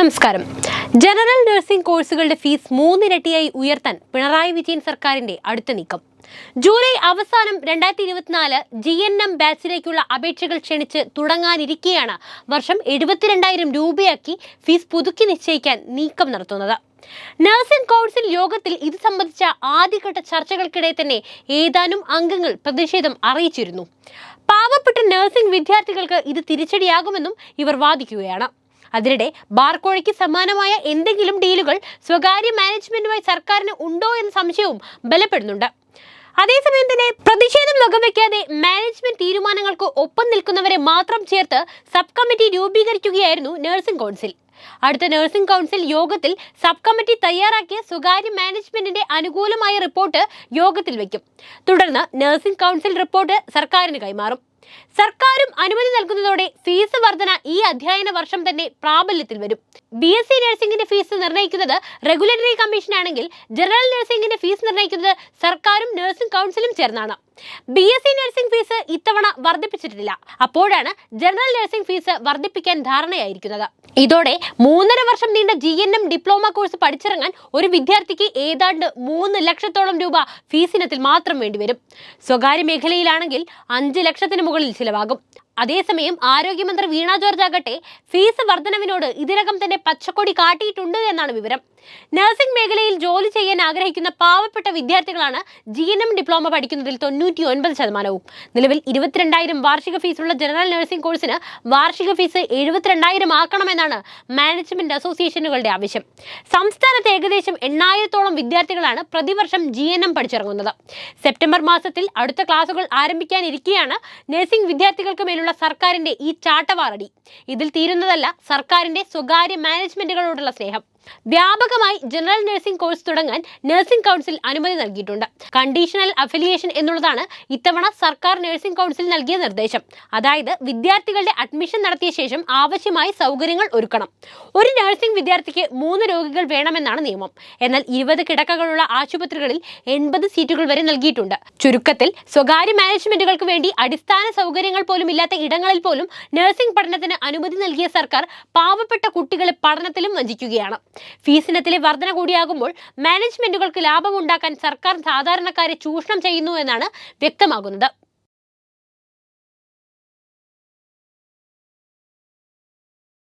നമസ്കാരം. General nursing കോഴ്സുകളുടെ fees മൂന്നിരട്ടിയായി ഉയർത്താൻ പിണറായി വിജയൻ സർക്കാരിന്റെ അടുത്ത നീക്കം. ജൂലൈ അവസാനം രണ്ടായിരത്തി ഇരുപത്തിനാല് ജി എൻ എം ബാച്ചിലേക്കുള്ള അപേക്ഷകൾ ക്ഷണിച്ച് തുടങ്ങാനിരിക്കെയാണ് വർഷം എഴുപത്തിരണ്ടായിരം രൂപയാക്കി ഫീസ് പുതുക്കി നിശ്ചയിക്കാൻ നീക്കം നടത്തുന്നത്. നഴ്സിംഗ് കൗൺസിൽ യോഗത്തിൽ ഇത് സംബന്ധിച്ച ആദ്യഘട്ട ചർച്ചകൾക്കിടെ തന്നെ ഏതാനും അംഗങ്ങൾ പ്രതിഷേധം അറിയിച്ചിരുന്നു. പാവപ്പെട്ട നഴ്സിംഗ് വിദ്യാർത്ഥികൾക്ക് ഇത് തിരിച്ചടിയാകുമെന്നും ഇവർ വാദിക്കുകയാണ്. അതിനിടെ ബാർക്കോഴയ്ക്ക് സമാനമായ എന്തെങ്കിലും ഡീലുകൾ സ്വകാര്യ മാനേജ്മെന്റുമായി സർക്കാരിന് ഉണ്ടോ എന്ന സംശയവും ബലപ്പെടുന്നുണ്ട്. അതേസമയം തന്നെ പ്രതിഷേധം വകവയ്ക്കാതെ മാനേജ്മെന്റ് തീരുമാനങ്ങൾക്ക് ഒപ്പം നിൽക്കുന്നവരെ മാത്രം ചേർത്ത് സബ് കമ്മിറ്റി രൂപീകരിക്കുകയായിരുന്നു നഴ്സിംഗ് കൗൺസിൽ. അടുത്ത നഴ്സിംഗ് കൗൺസിൽ യോഗത്തിൽ സബ് കമ്മിറ്റി തയ്യാറാക്കിയ സ്വകാര്യ മാനേജ്മെന്റിന്റെ അനുകൂലമായ റിപ്പോർട്ട് യോഗത്തിൽ വയ്ക്കും. തുടർന്ന് നഴ്സിംഗ് കൗൺസിൽ റിപ്പോർട്ട് സർക്കാരിന് കൈമാറും. സർക്കാരും അനുമതി നൽകുന്നതോടെ ഫീസ് വർധന ഈ അധ്യയന വർഷം തന്നെ പ്രാബല്യത്തിൽ വരും. ബി എസ് സി നഴ്സിംഗിന്റെ ഫീസ് നിർണയിക്കുന്നത് റെഗുലേറ്ററി കമ്മീഷൻ ആണെങ്കിൽ ജനറൽ നഴ്സിംഗിന്റെ ഫീസ് നിർണയിക്കുന്നത് സർക്കാരും നഴ്സിംഗ് കൗൺസിലും ചേർന്നാണ്. B S C nursing fees ഇത്തവണ വർദ്ധിപ്പിച്ചിട്ടില്ല. അപ്പോഴാണ് ജനറൽ നഴ്സിംഗ് ഫീസ് വർദ്ധിപ്പിക്കാൻ ധാരണയായിരിക്കുന്നത്. ഇതോടെ മൂന്നര വർഷം നീണ്ട G N M diploma course പഠിച്ചിറങ്ങാൻ ഒരു വിദ്യാർത്ഥിക്ക് ഏതാണ്ട് മൂന്ന് ലക്ഷത്തോളം രൂപ ഫീസിനത്തിൽ മാത്രം വേണ്ടിവരും. സ്വകാര്യ മേഖലയിലാണെങ്കിൽ അഞ്ച് ലക്ഷത്തിന് മുകളിൽ ചിലവാകും. അതേസമയം ആരോഗ്യമന്ത്രി വീണ ജോർജ് ആകട്ടെ ഫീസ് വർധനവിനോട് ഇതിനകം തന്നെ പച്ചക്കൊടി കാട്ടിയിട്ടുണ്ട് എന്നാണ് വിവരം. നഴ്സിംഗ് മേഖലയിൽ ജോലി ചെയ്യാൻ ആഗ്രഹിക്കുന്ന പാവപ്പെട്ട വിദ്യാർത്ഥികളാണ് ജി എൻ എം ഡിപ്ലോമ പഠിക്കുന്നതിൽ തൊണ്ണൂറ്റി ഒൻപത് ശതമാനവും. നിലവിൽ ഇരുപത്തിരണ്ടായിരം വാർഷിക ഫീസുള്ള ജനറൽ നഴ്സിംഗ് കോഴ്സിന് വാർഷിക ഫീസ് എഴുപത്തിരണ്ടായിരം ആക്കണമെന്നാണ് മാനേജ്മെന്റ് അസോസിയേഷനുകളുടെ ആവശ്യം. സംസ്ഥാനത്ത് ഏകദേശം എണ്ണായിരത്തോളം വിദ്യാർത്ഥികളാണ് പ്രതിവർഷം ജി എൻ എം പഠിച്ചിറങ്ങുന്നത്. സെപ്റ്റംബർ മാസത്തിൽ അടുത്ത ക്ലാസുകൾ ആരംഭിക്കാനിരിക്കെയാണ് നഴ്സിംഗ് വിദ്യാർത്ഥികൾക്ക് മേലുള്ള സർക്കാരിന്റെ ഈ ചാട്ടവാറടി. ഇതിൽ തീരുന്നതല്ല സർക്കാരിന്റെ സ്വകാര്യ മാനേജ്മെന്റുകളോടുള്ള സ്നേഹം. വ്യാപകമായി ജനറൽ നഴ്സിംഗ് കോഴ്സ് തുടങ്ങാൻ നഴ്സിംഗ് കൗൺസിൽ അനുമതി നൽകിയിട്ടുണ്ട്. കണ്ടീഷണൽ അഫിലിയേഷൻ എന്നുള്ളതാണ് ഇത്തവണ സർക്കാർ നഴ്സിംഗ് കൗൺസിൽ നൽകിയ നിർദ്ദേശം. അതായത് വിദ്യാർത്ഥികളുടെ അഡ്മിഷൻ നടത്തിയ ശേഷം ആവശ്യമായ സൗകര്യങ്ങൾ ഒരുക്കണം. ഒരു നഴ്സിംഗ് വിദ്യാർത്ഥിക്ക് മൂന്ന് രോഗികൾ വേണമെന്നാണ് നിയമം. എന്നാൽ ഇരുപത് കിടക്കകളുള്ള ആശുപത്രികളിൽ എൺപത് സീറ്റുകൾ വരെ നൽകിയിട്ടുണ്ട്. ചുരുക്കത്തിൽ സ്വകാര്യ മാനേജ്മെന്റുകൾക്ക് വേണ്ടി അടിസ്ഥാന സൗകര്യങ്ങൾ പോലും ഇല്ലാത്ത ഇടങ്ങളിൽ പോലും നഴ്സിംഗ് പഠനത്തിന് അനുമതി നൽകിയ സർക്കാർ പാവപ്പെട്ട കുട്ടികളെ പഠനത്തിലും വഞ്ചിക്കുകയാണ്. ഫീസിനത്തിലെ വർധന കൂടിയാകുമ്പോൾ മാനേജ്മെന്റുകൾക്ക് ലാഭമുണ്ടാക്കാൻ സർക്കാർ സാധാരണക്കാരെ ചൂഷണം ചെയ്യുന്നു എന്നാണ് വ്യക്തമാകുന്നത്.